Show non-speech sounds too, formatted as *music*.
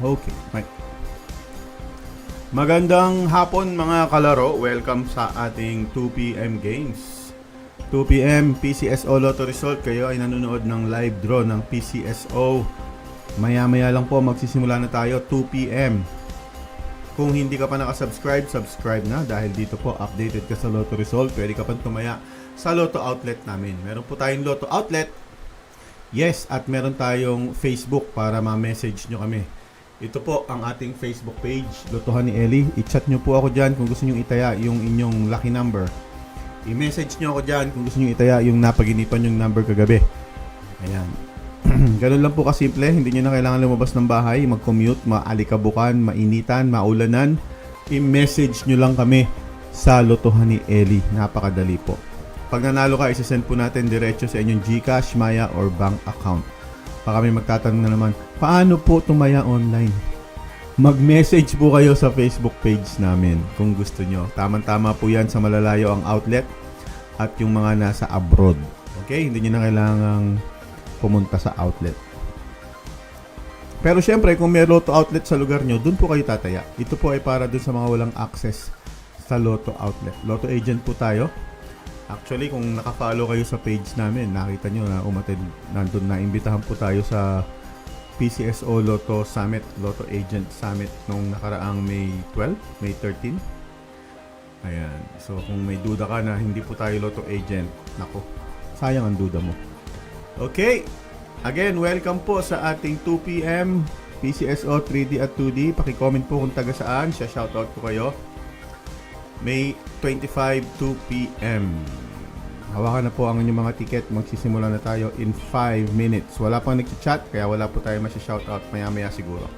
Okay, mic. Magandang hapon mga kalaro. Welcome sa ating 2PM games. 2PM PCSO Lotto Result. Kayo ay nanonood ng live draw ng PCSO. Maya-maya lang po magsisimula na tayo 2PM. Kung hindi ka pa nakasubscribe, subscribe na dahil dito po updated ka sa Lotto Result. Pwede ka pang tumaya sa Lotto Outlet namin. Meron po tayong Lotto Outlet. Yes, at meron tayong Facebook para ma-message nyo kami. Ito po ang ating Facebook page, Lotohan ni Eli. I-chat nyo po ako dyan kung gusto nyo itaya yung inyong lucky number. I-message nyo ako dyan kung gusto nyo itaya yung napaginipan yung number kagabi. Ayan. *clears throat* Ganun lang po kasimple. Hindi nyo na kailangan lumabas ng bahay, mag-commute, maalikabukan, mainitan, maulanan. I-message nyo lang kami sa Lotohan ni Eli. Napakadali po. Pag nanalo ka, isasend po natin diretso sa inyong GCash, Maya, or bank account. Pa kami magtatanong na naman, paano po tumaya online? Mag-message po kayo sa Facebook page namin kung gusto nyo. Tamang-tama po yan sa malalayo ang outlet at yung mga nasa abroad. Okay? Hindi nyo na kailangang pumunta sa outlet. Pero syempre, kung may Lotto outlet sa lugar nyo, dun po kayo tataya. Ito po ay para dun sa mga walang access sa Lotto outlet. Lotto agent po tayo. Actually, kung nakafollow kayo sa page namin, nakita nyo na umatid, nandun na, imbitahan po tayo sa PCSO Lotto Summit, Lotto Agent Summit nung nakaraang May 12, May 13. Ayan. So, kung may duda ka na hindi po tayo Lotto Agent, nako, sayang ang duda mo. Okay. Again, welcome po sa ating 2PM PCSO 3D at 2D. Paki-comment po kung taga saan. Siya shoutout ko kayo. May 25 2 p.m. Hawakan na po ang inyong mga ticket. Magsisimula na tayo in 5 minutes. Wala pang nag-chat kaya wala po tayo masya-shoutout maya-maya siguro.